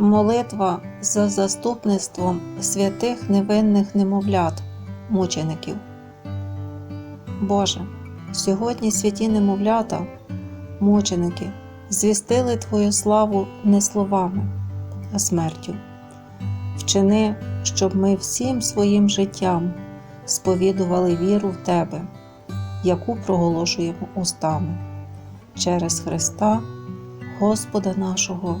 Молитва за заступництвом святих невинних немовлят, мучеників. Боже, сьогодні святі немовлята, мученики, звістили Твою славу не словами, а смертю. Вчини, щоб ми всім своїм життям сповідували віру в Тебе, яку проголошуємо устами через Христа, Господа нашого.